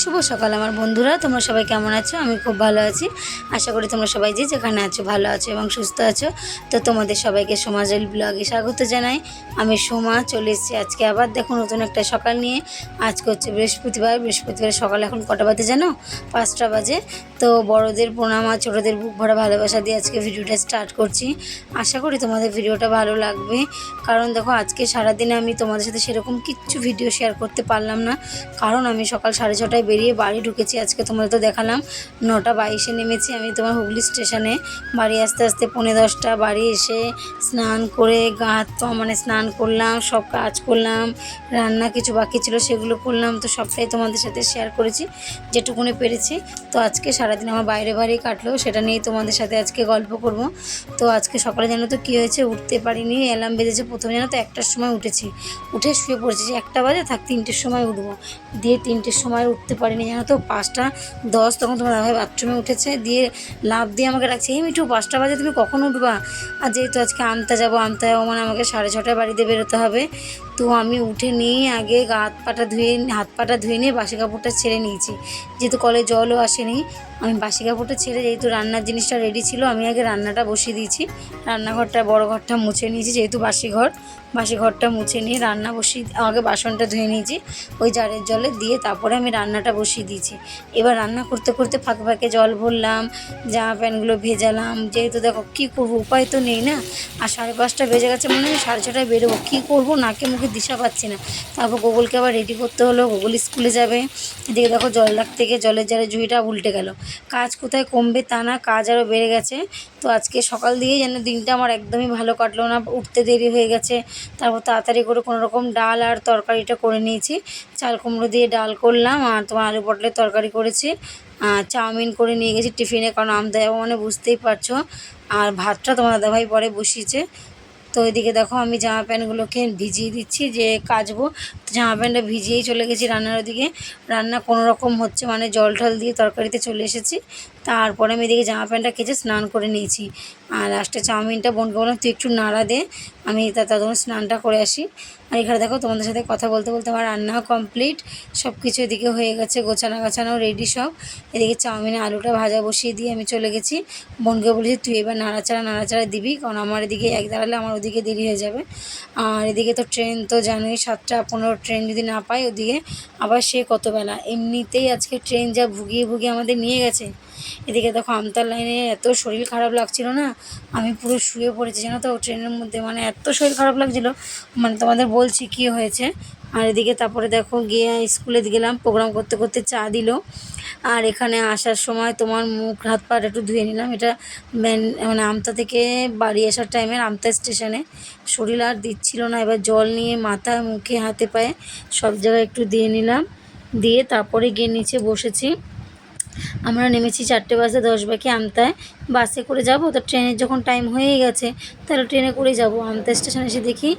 শুভ সকাল আমার বন্ধুরা, তোমরা সবাই কেমন আছো? আমি খুব ভালো আছি। আশা করি তোমরা সবাই যে যেখানে আছো ভালো আছো এবং সুস্থ আছো। তো তোমাদের সবাইকে সমাজের ব্লগে স্বাগত জানাই। আমি সোমা, চলে এসেছি আজকে আবার। দেখো, নতুন একটা সকাল নিয়ে। আজকে হচ্ছে বৃহস্পতিবার। বৃহস্পতিবার সকাল এখন কটা বাজে জানো? পাঁচটা বাজে। তো বড়দের প্রণাম আর ছোটোদের বুক ভরা ভালোবাসা দিয়ে আজকে ভিডিওটা স্টার্ট করছি। আশা করি তোমাদের ভিডিওটা ভালো লাগবে। কারণ দেখো, আজকে সারাদিনে আমি তোমাদের সাথে সেরকম কিচ্ছু ভিডিও শেয়ার করতে পারলাম না। কারণ আমি সকাল সাড়ে ছটায় বেরিয়ে বাড়ি ঢুকেছি। আজকে তোমাদের তো দেখালাম। নটা বাইশে নেমেছি আমি তোমার হুগলি স্টেশনে। বাড়ি আসতে আসতে পৌনে দশটা। বাড়ি এসে স্নান করে গা হাত মানে স্নান করলাম, সব কাজ করলাম, রান্না কিছু বাকি ছিল সেগুলো করলাম। তো সবটাই তোমাদের সাথে শেয়ার করেছি, যেটুকুনি পেরেছি। তো আজকে সারাদিন আমার বাইরে বাইরে কাটলো, সেটা নিয়েই তোমাদের সাথে আজকে গল্প করব। তো আজকে সকালে জানো তো কী হয়েছে? উঠতে পারিনি অ্যালার্ম বেজেছে প্রথমে জানো তো, একটার সময় উঠেছি। উঠে শুয়ে পড়েছি একটা বাজে, থাক তিনটের সময় উঠবো। দিয়ে তিনটের সময় উঠতে পারিনি, জানো তো? পাঁচটা দশ তখন তোমার দাদাভাই বাথরুমে উঠেছে, দিয়ে লাভ দিয়ে আমাকে ডাকছে, এই মিঠু, পাঁচটা বাজে, তুমি কখন উঠবা? আর যেহেতু আজকে আনতে যাব আনতে যাব মানে আমাকে সাড়ে ছটায় বাড়িতে বেরোতে হবে তো আমি উঠে নিয়ে আগে হাত পাটা ধুয়ে, হাত পাটা ধুয়ে নিয়ে বাসি কাপড়টা ছেড়ে নিয়েছি। যেহেতু কলে জলও আসেনি, আমি বাসি কাপড়টা ছেড়ে যেহেতু রান্নার জিনিসটা রেডি ছিল, আমি আগে রান্নাটা বসিয়ে দিয়েছি। রান্নাঘরটা, বড় ঘরটা মুছে নিয়েছি, যেহেতু বাসি ঘর, বাসি ঘরটা মুছে নিয়ে রান্না বসিয়ে, আগে বাসনটা ধুয়ে নিয়েছি, ওই জারের জলে দিয়ে তারপরে আমি রান্নাটা বসিয়ে দিয়েছি। এবার রান্না করতে করতে ফাঁকে ফাঁকে জল ভরলাম, জামা প্যান্টগুলো ভেজালাম, যেহেতু দেখো কী করব, উপায় তো নেই না। আর সাড়ে পাঁচটা বেজে গেছে, মনে হয় সাড়ে ছটায় বেরোবো, কী করব, নাকে মুখে দিশা পাচ্ছি না। তারপর গোগলকে আবার রেডি করতে হলো, গোগল স্কুলে যাবে। এদিকে দেখো জল রাখতে গিয়ে জলের জারে ঝুড়িটা উল্টে গেল। কাজ কোথায় কমবে তা না, কাজ আরও বেড়ে গেছে। তো আজকে সকাল দিয়েই যেন দিনটা আমার একদমই ভালো কাটলো না, উঠতে দেরি হয়ে গেছে। তারপর তাড়াতাড়ি করে কোনো রকম ডাল আর তরকারিটা করে নিয়েছি। চাল কুমড়ো দিয়ে ডাল করলাম আর তোমার আলু পটলের তরকারি করেছি। চাউমিন করে নিয়ে গেছি টিফিনে, কারণ আমদা যাব মানে বুঝতেই পারছ। আর ভাতটা তোমার দাদাভাই পরে বসিয়েছে। তো ওইদিকে দেখো আমি জামা প্যান্টগুলোকে ভিজিয়ে দিচ্ছি, যে কাচবো। জামা প্যান্টটা ভিজিয়েই চলে গেছি রান্নার ওদিকে। রান্না কোনো রকম হচ্ছে মানে জল টল দিয়ে তরকারিতে চলে এসেছি। তারপরে আমি এদিকে জামা প্যান্টটা কেচে স্নান করে নিয়েছি। আর লাস্টে চাউমিনটা বোনকে বললাম, তুই একটু নাড়া দে, আমি তখন স্নানটা করে আসি। আর এখানে দেখো তোমাদের সাথে কথা বলতে বলতে আমার রান্নাও কমপ্লিট সব কিছু এদিকে হয়ে গেছে, গোছানো গাছানো রেডি সব। এদিকে চাউমিনে আলুটা ভাজা বসিয়ে দিয়ে আমি চলে গেছি। বোনকে বলেছি, তুই এবার নাড়াচাড়া নাড়াচাড়া দিবি, কারণ আমার এদিকে এক দাঁড়ালে আমার ওদিকে দেরি হয়ে যাবে। আর এদিকে তো ট্রেন তো জানোই, সাতটা পনেরো ট্রেন যদি না পাই ওদিকে, আবার সে কত বেলা এমনিতেই আজকে ট্রেন যা ভুগিয়ে ভুগিয়ে আমাদের নিয়ে গেছে। এদিকে দেখো আমতার লাইনে এত শরীর খারাপ লাগছিল না, আমি পুরো শুয়ে পড়েছি, জানো তো, ট্রেনের মধ্যে মানে এত শরীর খারাপ লাগছিল। মানে তোমাদের বলছি কি হয়েছে, আর এদিকে তারপরে দেখো গিয়ে স্কুলে গেলাম প্রোগ্রাম করতে করতে চা দিল। আর এখানে আসার সময় তোমার মুখ, হাত, পা একটু ধুয়ে নিলাম, এটা মানে আমতা থেকে বাড়ি আসার টাইমে আমতা স্টেশনে শরীর আর দিচ্ছিল না, এবার জল নিয়ে মাথা, মুখে, হাতে, পায়ে সব জায়গায় একটু দিয়ে নিলাম। দিয়ে তারপরে গিয়ে নিচে বসেছি। আমরা নেমেছি চারটে বাজে, দশ বাকি আমতায়। বাসে করে যাব, তো ট্রেনের যখন টাইম হয়েই গেছে, তাহলে ট্রেনে করে যাব। আমতা স্টেশনে এসে দেখি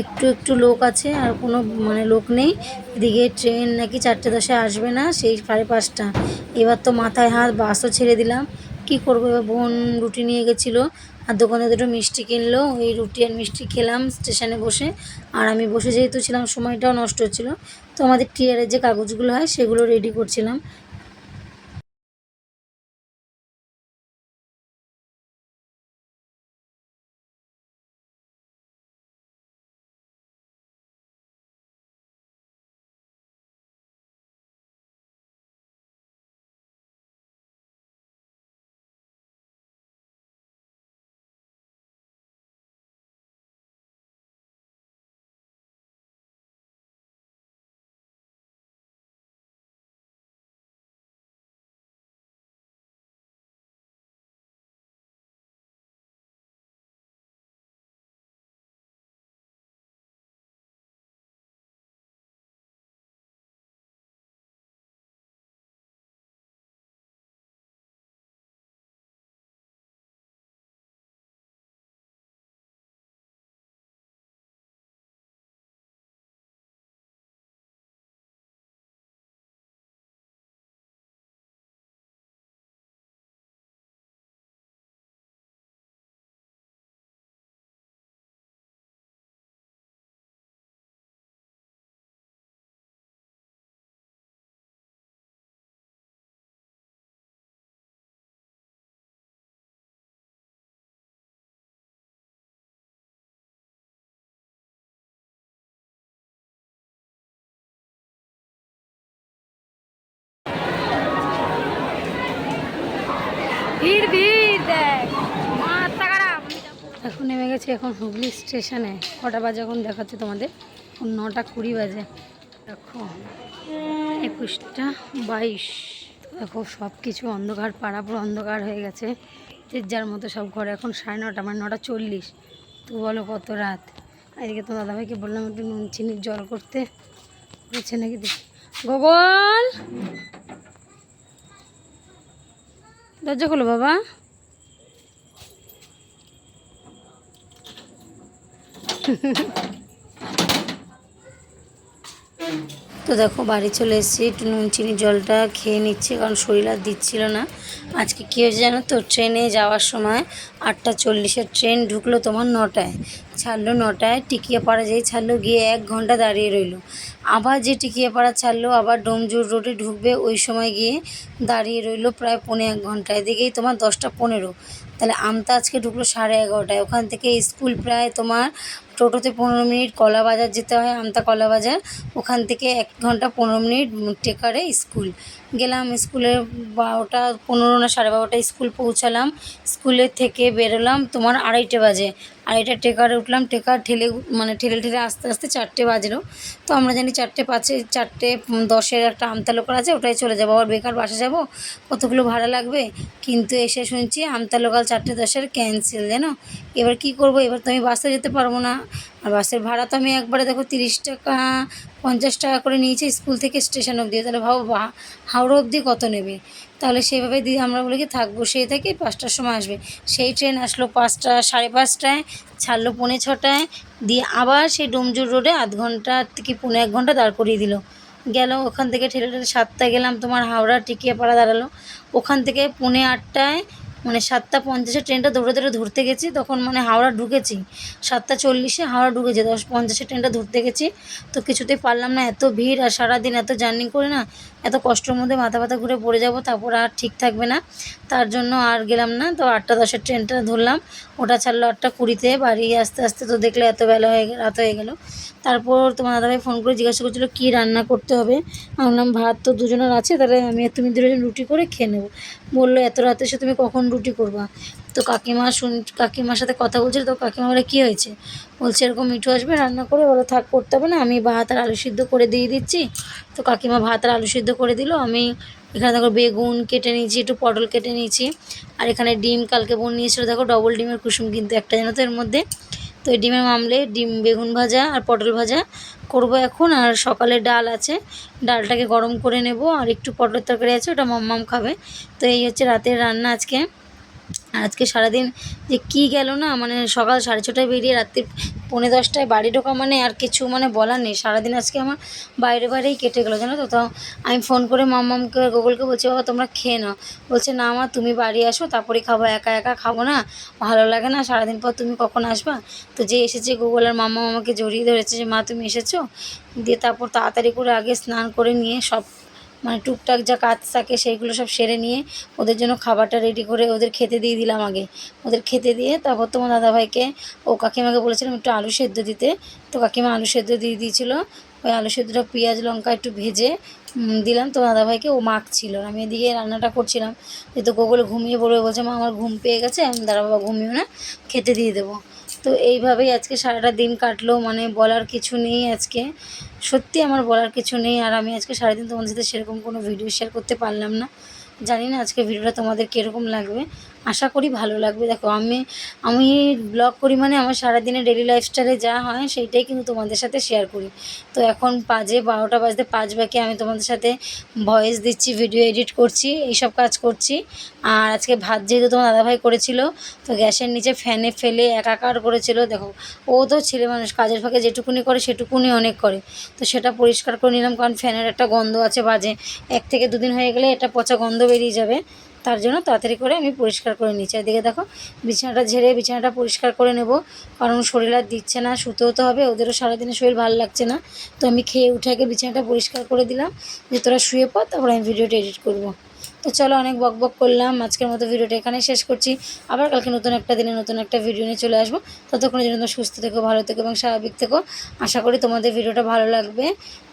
একটু একটু লোক আছে, আর কোনো মানে লোক নেই। এদিকে ট্রেন নাকি চারটে দশে আসবে না, সেই সাড়ে পাঁচটা। এবার তো মাথায় হাত, বাসও ছেড়ে দিলাম। কি করব? এবার বোন রুটি নিয়ে গেছিল, আর দোকানে দুটো মিষ্টি কিনলো। ওই রুটি আর মিষ্টি খেলাম স্টেশনে বসে। আর আমি বসে যেহেতু ছিলাম, সময়টাও নষ্ট হচ্ছিল। তো আমাদের টিয়ারের যে কাগজগুলো হয়, সেগুলো রেডি করছিলাম। নেমে গেছি এখন হুগলি স্টেশনে। কটা বাজে এখন দেখাচ্ছি তোমাদের। নটা কুড়ি বাজে। দেখো, একুশটা বাইশ। দেখো সব কিছু অন্ধকার, পাড়া পুরো অন্ধকার হয়ে গেছে। যে যার মতো সব ঘরে এখন সাড়ে নটা মানে নটা চল্লিশ। তো বলো, কত রাত? এদিকে তো দাদাভাইকে বললাম একটু নুন চিনির জল করতে। হচ্ছে নাকি দেখি গোগল! দরজা খোলো বাবা। তো দেখো, বাড়ি চলে এসেছি। একটু নুন, চিনি, জলটা খেয়ে নিচ্ছি, কারণ শরীর আর দিচ্ছিল না। আজকে কী হয়েছে জানো তো? ট্রেনে যাওয়ার সময় আটটা চল্লিশের ট্রেন ঢুকলো তোমার নটায়। ছাড়লো নটায় টিকিয়াপাড়া যেই ছাড়লো, গিয়ে এক ঘণ্টা দাঁড়িয়ে রইল। আবার যে টিকিয়াপাড়া ছাড়লো, আবার ডোমজুর রোডে ঢুকবে, ওই সময় গিয়ে দাঁড়িয়ে রইল প্রায় পৌনে এক ঘণ্টা এদিকেই তোমার দশটা পনেরো। তাহলে আমতা আজকে ঢুকলো সাড়ে এগারোটায়। ওখান থেকে স্কুল প্রায় তোমার টোটোতে পনেরো মিনিট কলা বাজার যেতে হয়, আমতা কলা বাজার। ওখান থেকে এক ঘণ্টা পনেরো মিনিট টেকারে স্কুল। গেলাম স্কুলে বারোটা, পনেরো না সাড়ে বারোটায় স্কুল পৌঁছালাম। স্কুলের থেকে বেরোলাম, তোমার আড়াইটে বাজে। আড়াইটা টেকারে উঠলাম, টেকার ঠেলে মানে ঠেলে ঠেলে আস্তে আস্তে চারটে বাজলো। তো আমরা জানি চারটে পাঁচে, চারটে দশের একটা আমতা লোকাল আছে, ওটাই চলে যাব। আবার বেকার বাসে যাব, কতগুলো ভাড়া লাগবে? কিন্তু এসে শুনছি আমতা লোকাল চারটে দশের ক্যান্সেল জানো? এবার কি করব? এবার তো আমি বাসে যেতে পারব না। আর বাসের ভাড়া তো আমি একবারে দেখো তিরিশ টাকা, পঞ্চাশ টাকা করে নিয়েছি স্কুল থেকে স্টেশন অবধি। তাহলে ভাবো হাওড়া অবধি কত নেবে? তাহলে সেইভাবে দিয়ে আমরা বলি কি, থাকব সেই থেকে পাঁচটার সময় আসবে। সেই ট্রেন আসলো পাঁচটা, সাড়ে পাঁচটায়, ছাড়লো পৌনে ছটায়, দিয়ে আবার সেই ডোমজুর রোডে আধ ঘণ্টা থেকে পৌনে এক ঘণ্টা দাঁড় করিয়ে দিল। গেল ওখান থেকে ঠেলে ঠেলে সাতটায় গেলাম তোমার হাওড়া টিকিয়াপাড়া দাঁড়াল। ওখান থেকে পৌনে আটটায় মানে সাতটা পঞ্চাশে ট্রেনটা দৌড়ে দৌড়ে ধরতে গেছি, তখন মানে হাওড়া ঢুকেছি। সাতটা চল্লিশে হাওড়া ঢুকেছি, দশ পঞ্চাশে ট্রেনটা ধরতে গেছি। তো কিছুতেই পারলাম না, এত ভিড় আর সারাদিন এত জার্নি করে না এত কষ্টের মধ্যে মাথা ব্যথা ঘুরে পড়ে যাব, তারপর আর ঠিক থাকবে না। তার জন্য আর গেলাম না, তো আটটা দশের ট্রেনটা ধরলাম। ওটা ছাড়লো আটটা কুড়িতে বাড়ি আস্তে আস্তে তো দেখলে এত বেলা হয়ে গেল, রাত হয়ে গেল। তারপর তোমার দাদাভাই ফোন করে জিজ্ঞাসা করছিল, কী রান্না করতে হবে? আমি বললাম, ভাত তো দুজনের আছে, তাহলে আমি তুমি দুজন রুটি করে খেয়ে নেব। বলল, এত রাতে এসে তুমি কখন রুটি করবা? তো কাকিমা শুন, কাকিমার সাথে কথা বলছিল, তো কাকিমা বলে, কী হয়েছে? বলছে, এরকম মিঠু আসবে, রান্না করে, বলো, থাক, করতে হবে না, আমি ভাত আর আলু সিদ্ধ করে দিয়ে দিচ্ছি। তো কাকিমা ভাত আর আলু সিদ্ধ করে দিল, আমি এখানে দেখো বেগুন কেটে নিয়েছি, একটু পটল কেটে নিয়েছি, আর এখানে ডিম কালকে বোন নিয়েছিল, দেখো ডবল ডিমের কুসুম কিন্তু একটা জানো তো এর মধ্যে। তো এই ডিমের মামলে ডিম, বেগুন ভাজা আর পটল ভাজা করব এখন, আর সকালে ডাল আছে, ডালটাকে গরম করে নেব, আর একটু পটলের তরকারি আছে, ওটা মাম্মাম খাবে। তো এই হচ্ছে রাতের রান্না আজকে। আর আজকে সারাদিন যে কী গেল না মানে সকাল সাড়ে ছটায় বেরিয়ে রাত্রি পৌনে দশটায় বাড়ি ঢোকা মানে আর কিছু মানে বলার নেই। সারাদিন আজকে আমার বাইরে বাইরেই কেটে গেলো, জানো তো? তাও আমি ফোন করে মাম্মামকে গুগলকে বলছি, বাবা, তোমরা খেয়ে নাও। বলছে, না মা, তুমি বাড়ি আসো, তারপরে খাব, একা একা খাব না। ভালো লাগে না, সারাদিন পর তুমি কখন আসবা? তো যে এসেছে গুগল আর মাম্মা আমাকে জড়িয়ে ধরেছে যে, মা, তুমি এসেছ? দিয়ে তারপর তাড়াতাড়ি করে আগে স্নান করে নিয়ে সব মানে টুকটাক যা কাজ থাকে সেইগুলো সব সেরে নিয়ে ওদের জন্য খাবারটা রেডি করে ওদের খেতে দিয়ে দিলাম আগে। ওদের খেতে দিয়ে তারপর তোমার দাদাভাইকে, ও কাকিমাকে বলেছিলাম একটু আলু সেদ্ধ দিতে। তো কাকিমা আলু সেদ্ধ দিয়ে দিয়েছিলো। ওই আলু সেদ্ধটা পেঁয়াজ, লঙ্কা একটু ভেজে দিলাম। তো দাদাভাইকে ও মাখছিল। আমি এদিকে রান্নাটা করছিলাম। যেহেতু গোগলে ঘুমিয়ে পড়বে বলছে, মা, আমার ঘুম পেয়ে গেছে, আমি দাদা বাবা ঘুমিও না, খেতে দিয়ে দেবো। তো এইভাবেই আজকে সারাটা দিন কাটলো মানে বলার কিছু নেই আজকে। সত্যি আমার বলার কিছু নেই, আর আমি আজকে সারাদিন তোমাদের সাথে সেরকম কোনো ভিডিও শেয়ার করতে পারলাম না। জানি না আজকে ভিডিওটা তোমাদের কীরকম লাগবে। আশা করি ভালো লাগবে। দেখো, আমি আমি ব্লগ করি মানে আমার সারাদিনের ডেলি লাইফস্টাইলে যা হয় সেইটাই কিন্তু তোমাদের সাথে শেয়ার করি। তো এখন বাজে বারোটা বাজতে পাঁচ বাকি, আমি তোমাদের সাথে ভয়েস দিচ্ছি ভিডিও এডিট করছি, এইসব কাজ করছি। আর আজকে ভাত যেহেতু তোমার দাদাভাই করেছিল, তো গ্যাসের নিচে ফ্যানে ফেলে একাকার করেছিল। দেখো, ও তো ছেলে মানুষ, কাজের ফাঁকে যেটুকুনি করে সেটুকুনি অনেক করে। তো সেটা পরিষ্কার করে নিলাম, কারণ ফ্যানের একটা গন্ধ আছে বাজে। এক থেকে দুদিন হয়ে গেলে এটা পচা গন্ধ বেরিয়ে যাবে। তার জন্য তাড়াতাড়ি করে আমি পরিষ্কার করে নিচ্ছি। এদিকে দেখো, বিছানাটা ঝেড়ে বিছানাটা পরিষ্কার করে নেব। কারণ শরীর আর দিচ্ছে না, শুতেও তো হবে, ওদেরও সারাদিনে শরীর ভালো লাগছে না। তো আমি খেয়ে উঠে আগে বিছানাটা পরিষ্কার করে দিলাম, যে তোরা শুয়ে পর তারপর আমি ভিডিওটা এডিট করব। তো চলো অনেক বক বক করলাম। আজকের মতো ভিডিওটা এখানে শেষ করছি। আবার কালকে নতুন একটা দিনে নতুন একটা ভিডিও নিয়ে চলে আসব। ততক্ষণের জন্য তোমরা সুস্থ থেকো, ভালো থেকো এবং স্বাভাবিক থেকো। আশা করি তোমাদের ভিডিওটা ভালো লাগবে।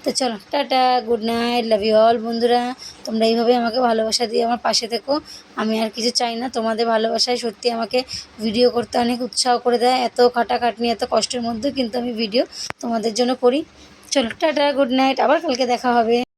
তো চলো, tata, good night, love you all বন্ধুরা। তোমরা এইভাবে আমাকে ভালোবাসা দিয়ে আমার পাশে থেকো। আমি আর কিছু চাই না, তোমাদের ভালোবাসায় সত্যি আমাকে ভিডিও করতে অনেক উৎসাহ করে দেয়। এত খাটাখাটনি, এত কষ্টের মধ্যেও কিন্তু আমি ভিডিও তোমাদের জন্য করি। চলো, টাটা, গুড নাইট, আবার কালকে দেখা হবে।